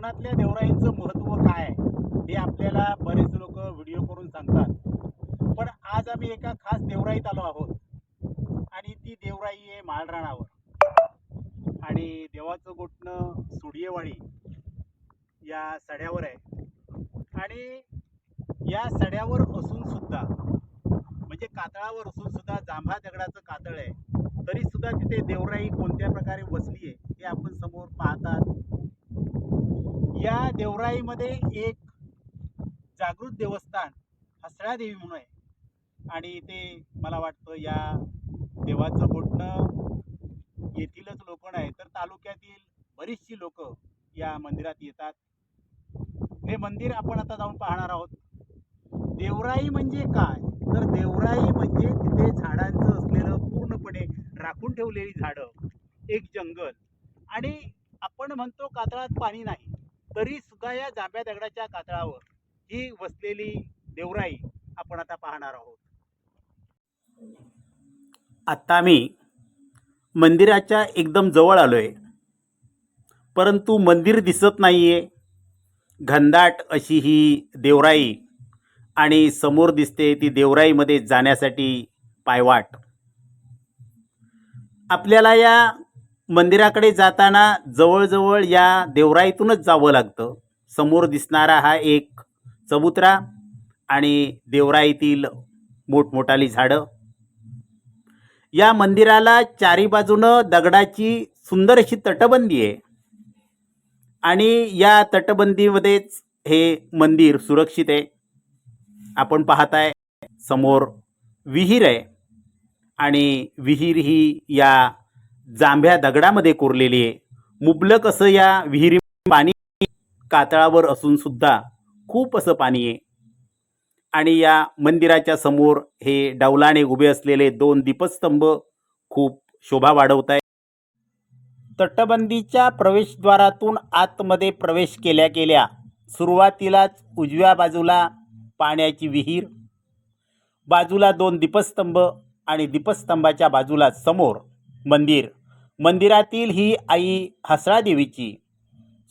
कोकणातल्या देवराईचं महत्त्व काय आहे हे आपल्याला बरेच लोक व्हिडिओ करून सांगतात. पण आज आम्ही एका खास देवराईत आलो आहोत. आणि ती देवराई आहे माळराणावर आणि देवाचं गोठणं सुडियेवाडी या सड्यावर आहे. आणि या सड्यावर असून सुद्धा म्हणजे कातळावर असून सुद्धा जांभा दगडाचं कातळ आहे. तरी सुद्धा तिथे देवराई कोणत्या प्रकारे बसली आहे हे आपण समोर पाहतात. या देवराईमध्ये एक जागृत देवस्थान हसळा देवी म्हणून आहे. आणि ते मला वाटतं या देवाचं बोटणं येथीलच लोक नाही तर तालुक्यातील बरीचशी लोक या मंदिरात येतात. हे मंदिर आपण आता जाऊन पाहणार आहोत. देवराई म्हणजे काय? तर देवराई म्हणजे तिथे झाडांचं असलेलं पूर्णपणे राखून ठेवलेली झाडं एक जंगल. आणि आपण म्हणतो कातळात पाणी नाही. तरी सुद्धा या जांभ्या दगडाच्या कातळावर ही वसलेली देवराई आपण आता पाहणार आहोत. आता मी मंदिराच्या एकदम जवळ आलोय. परंतु मंदिर दिसत नाहीये. घनदाट अशी ही देवराई आणि समोर दिसते ती देवराईमध्ये जाण्यासाठी पायवाट. आपल्याला या मंदिराकडे जाताना जवळजवळ या देवराईतूनच जावं लागतं. समोर दिसणारा हा एक चबुतरा आणि देवराईतील मोठमोठाली झाडं. या मंदिराला चारी बाजूनं दगडाची सुंदर अशी तटबंदी आहे. आणि या तटबंदीमध्येच हे मंदिर सुरक्षित आहे. आपण पाहताय समोर विहीर आहे आणि विहीर ही या जांभ्या दगडामध्ये कोरलेली आहे. मुबलक असं या विहिरी पाणी कातळावर असून सुद्धा खूप असं पाणी आहे. आणि या मंदिराच्या समोर हे डौलाने उभे असलेले दोन दीपस्तंभ खूप शोभा वाढवत आहे तटबंदीच्या प्रवेशद्वारातून आतमध्ये प्रवेश केल्या गेल्या. सुरुवातीलाच उजव्या बाजूला पाण्याची विहीर बाजूला दोन दीपस्तंभ आणि दीपस्तंभाच्या बाजूला समोर मंदिर. मंदिरातील ही आई हसळा देवीची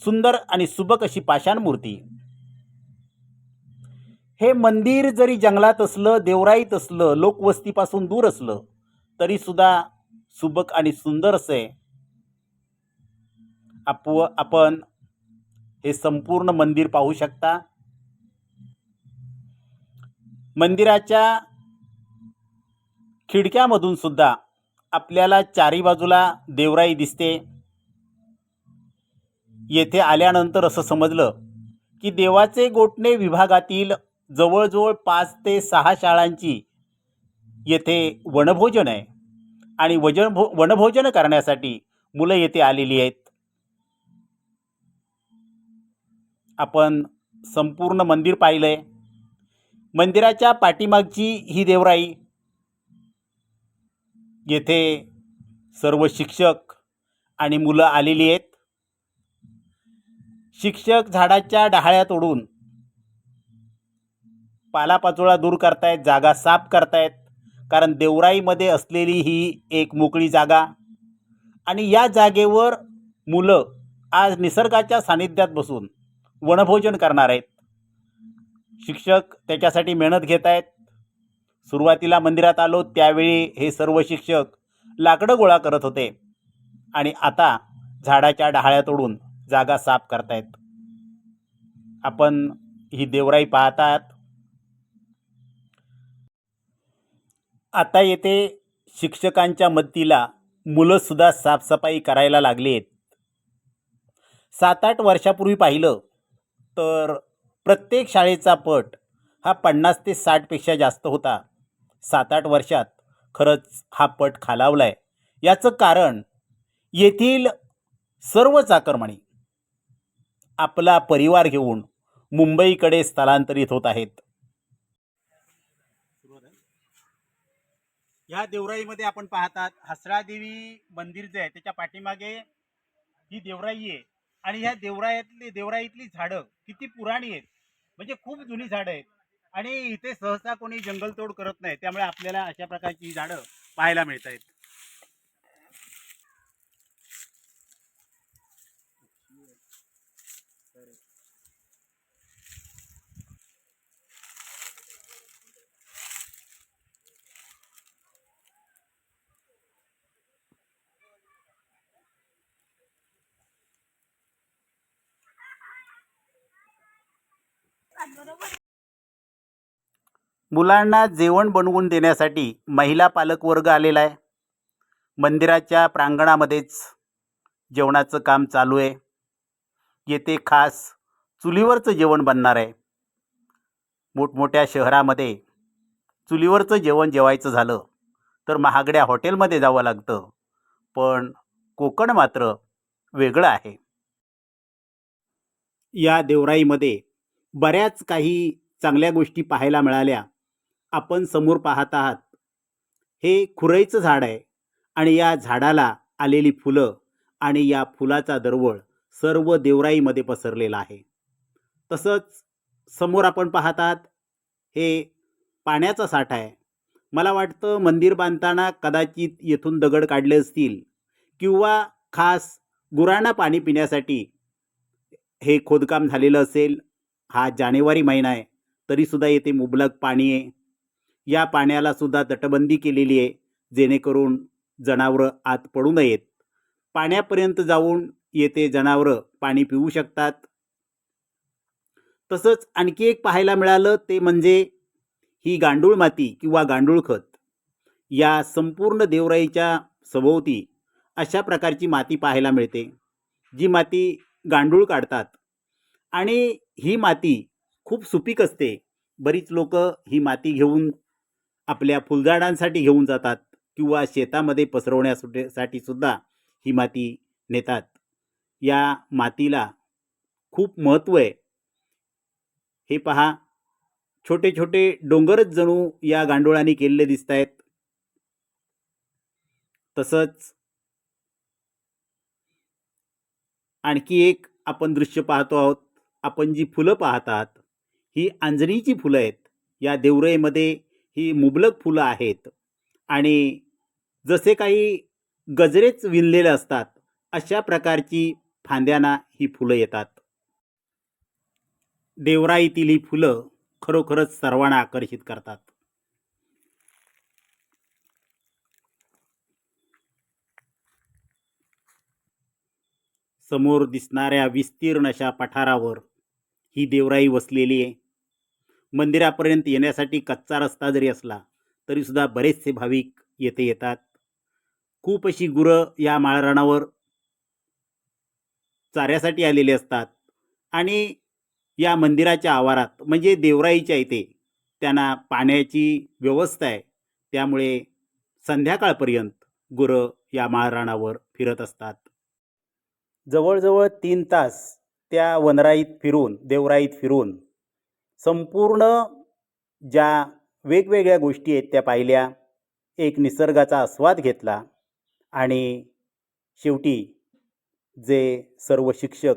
सुंदर आणि सुबक अशी पाषाण मूर्ती. हे मंदिर जरी जंगलात असलं देवराईत असलं लोकवस्तीपासून दूर असलं तरी सुद्धा सुबक आणि सुंदर असे आप आपण हे संपूर्ण मंदिर पाहू शकता. मंदिराच्या खिडक्यामधून सुद्धा आपल्याला चारी बाजूला देवराई दिसते. येथे आल्यानंतर असं समजलं की देवाचे गोठणे विभागातील जवळजवळ पाच ते सहा शाळांची येथे वनभोजन आहे आणि वजन भो वनभोजन करण्यासाठी मुलं येथे आलेली आहेत. आपण संपूर्ण मंदिर पाहिलं आहे मंदिराच्या पाठीमागची ही देवराई येथे सर्व शिक्षक आणि मुलं आलेली आहेत. शिक्षक झाडाच्या डहाळ्या तोडून पालापाचोळा दूर करतायत जागा साफ करतायत. कारण देवराईमध्ये असलेली ही एक मोकळी जागा आणि या जागेवर मुलं आज निसर्गाच्या सानिध्यात बसून वनभोजन करणार आहेत. शिक्षक त्याच्यासाठी मेहनत घेत आहेत सुरुवातीला मंदिरात आलो त्यावेळी हे सर्व शिक्षक लाकडं गोळा करत होते. आणि आता झाडाच्या डहाळ्या तोडून जागा साफ करतायत. आपण ही देवराई पाहतात. आता येथे शिक्षकांच्या मदतीला मुलंसुद्धा साफसफाई करायला लागली आहेत सात आठ वर्षापूर्वी पाहिलं तर प्रत्येक शाळेचा पट हा पन्नास ते साठपेक्षा जास्त होता. सात आठ वर्षात खरंच हा पट खालावला आहे याचं कारण येथील सर्व चाकरमानी आपला परिवार घेऊन मुंबईकडे स्थलांतरित होत आहेत. या देवराईमध्ये आपण पाहतात हसरादेवी मंदिर जे आहे त्याच्या पाठीमागे ही देवराई आहे. आणि ह्या देवरायातली देवराईतली झाडं किती पुराणी आहेत. म्हणजे खूप जुनी झाडं आहेत. आणि इथे सहसा कोणी जंगलतोड करत नाही त्यामुळे आपल्याला अशा प्रकारची झाडं पाहायला मिळत आहेत बरोबर. मुलांना जेवण बनवून देण्यासाठी महिला पालकवर्ग आलेला आहे. मंदिराच्या प्रांगणामध्येच जेवणाचं काम चालू आहे. येथे खास चुलीवरचं जेवण बनणार आहे. मोठमोठ्या शहरामध्ये चुलीवरचं जेवण जेवायचं झालं तर महागड्या हॉटेलमध्ये जावं लागतं. पण कोकण मात्र वेगळं आहे. या देवराईमध्ये बऱ्याच काही चांगल्या गोष्टी पाहायला मिळाल्या. आपण समोर पाहत आहात. हे खुरईचं झाड आहे आणि या झाडाला आलेली फुलं आणि या फुलाचा दरवळ सर्व देवराईमध्ये पसरलेला आहे. तसंच समोर आपण पाहत आहात हे पाण्याचा साठा आहे. मला वाटतं मंदिर बांधताना कदाचित येथून दगड काढले असतील किंवा खास गुरांना पाणी पिण्यासाठी हे खोदकाम झालेलं असेल. हा जानेवारी महिना आहे तरीसुद्धा येथे मुबलक पाणी आहे. या पाण्याला सुद्धा तटबंदी केलेली आहे जेणेकरून जनावरं आत पडू नयेत. पाण्यापर्यंत जाऊन येथे जनावरं पाणी पिऊ शकतात. तसंच आणखी एक पाहायला मिळालं ते म्हणजे ही गांडूळ माती किंवा गांडूळ खत. या संपूर्ण देवराईच्या सभोवती अशा प्रकारची माती पाहायला मिळते जी माती गांडूळ काढतात. आणि ही माती खूप सुपीक असते. बरीच लोक ही माती घेऊन आपल्या फुलझाडांसाठी घेऊन जातात किंवा शेतामध्ये पसरवण्यासाठी सुद्धा ही माती नेतात. या मातीला खूप महत्त्व आहे. हे पहा छोटे छोटे डोंगरच जणू या गांडोळाने केलेले दिसत आहेत. तसंच आणखी एक आपण दृश्य पाहतो आहोत. आपण जी फुलं पाहतात ही आंजणीची फुलं आहेत. या देवरईमध्ये ही मुबलक फुलं आहेत. आणि जसे काही गजरेच विणलेले असतात अशा प्रकारची फांद्यांना ही फुलं येतात. देवराईतील ही फुलं खरोखरच सर्वांना आकर्षित करतात. समोर दिसणाऱ्या विस्तीर्ण अशा पठारावर ही देवराई वसलेली आहे. मंदिरापर्यंत येण्यासाठी कच्चा रस्ता जरी असला तरीसुद्धा बरेचसे भाविक येथे येतात. खूप अशी गुरं या माळरानावर चाऱ्यासाठी आलेली असतात. आणि या मंदिराच्या आवारात म्हणजे देवराईच्या इथे त्यांना पाण्याची व्यवस्था आहे. त्यामुळे संध्याकाळपर्यंत गुरं या माळरानावर फिरत असतात. जवळजवळ तीन तास त्या वनराईत फिरून देवराईत फिरून संपूर्ण ज्या वेगवेगळ्या गोष्टी आहेत त्या पाहिल्या एक निसर्गाचा आस्वाद घेतला आणि शेवटी जे सर्व शिक्षक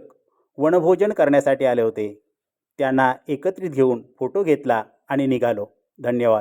वनभोजन करण्यासाठी आले होते त्यांना एकत्रित घेऊन फोटो घेतला आणि निघालो. धन्यवाद.